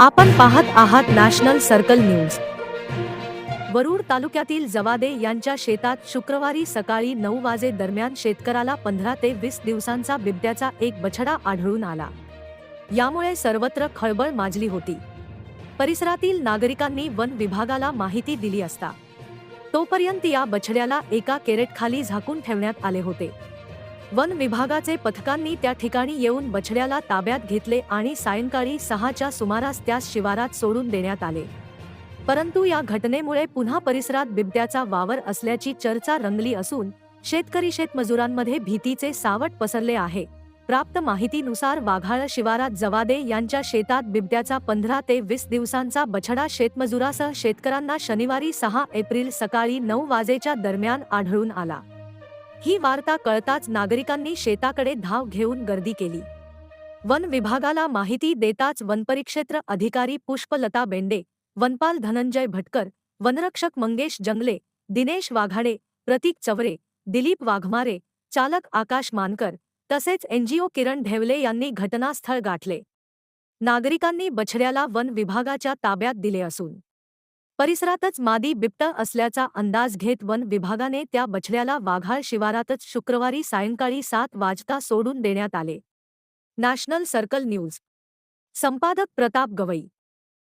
आपण पाहत आहात नॅशनल सर्कल न्यूज. वरुड तालुक्यातील जवादे यांच्या शेतात शुक्रवारी सकाळी नऊ वाजे दरम्यान शेतकऱ्याला पंधरा ते वीस दिवसांचा बिबट्याचा एक बछडा आढळून आला. यामुळे सर्वत्र खळबळ माजली होती. परिसरातील नागरिकांनी वन विभागाला माहिती दिली असता. तोपर्यंत या बछड्याला एका केरेटखाली झाकून ठेवण्यात आले होते. वन विभागाचे पथकांनी त्या ठिकाणी येऊन बछड्याला ताब्यात घेतले आणि सायंकाळी सहाच्या सुमारास त्यास शिवारात सोडून देण्यात आले. परंतु या घटनेमुळे पुन्हा परिसरात बिबट्याचा वावर असल्याची चर्चा रंगली असून शेतकरी शेतमजुरांमध्ये भीतीचे सावट पसरले आहे. प्राप्त माहितीनुसार वाघाळ शिवारात जवादे यांच्या शेतात बिबट्याचा पंधरा ते वीस दिवसांचा बछडा शेतमजुरासह शेतकऱ्यांना शनिवारी सहा एप्रिल सकाळी नऊ वाजेच्या दरम्यान आढळून आला. ही वार्ता कळताच नागरिकांनी शेताकडे धाव घेऊन गर्दी केली. वन विभागाला माहिती देताच वनपरिक्षेत्र अधिकारी पुष्पलता बेंडे वनपाल धनंजय भटकर वनरक्षक मंगेश जंगले दिनेश वाघाडे प्रतीक चवरे दिलीप वाघमारे चालक आकाश मानकर तसेच एनजीओ किरण ढेवले यांनी घटनास्थळ गाठले. नागरिकांनी बछड्याला वन विभागाच्या ताब्यात दिले असून परिसरातच मादी बिबटा असल्याचा अंदाज घेत वन विभागाने त्या बछड्याला वाघाळ शिवारातच शुक्रवारी सायंकाळी सात वाजता सोडून देण्यात आले. National circle news. संपादक प्रताप गवई.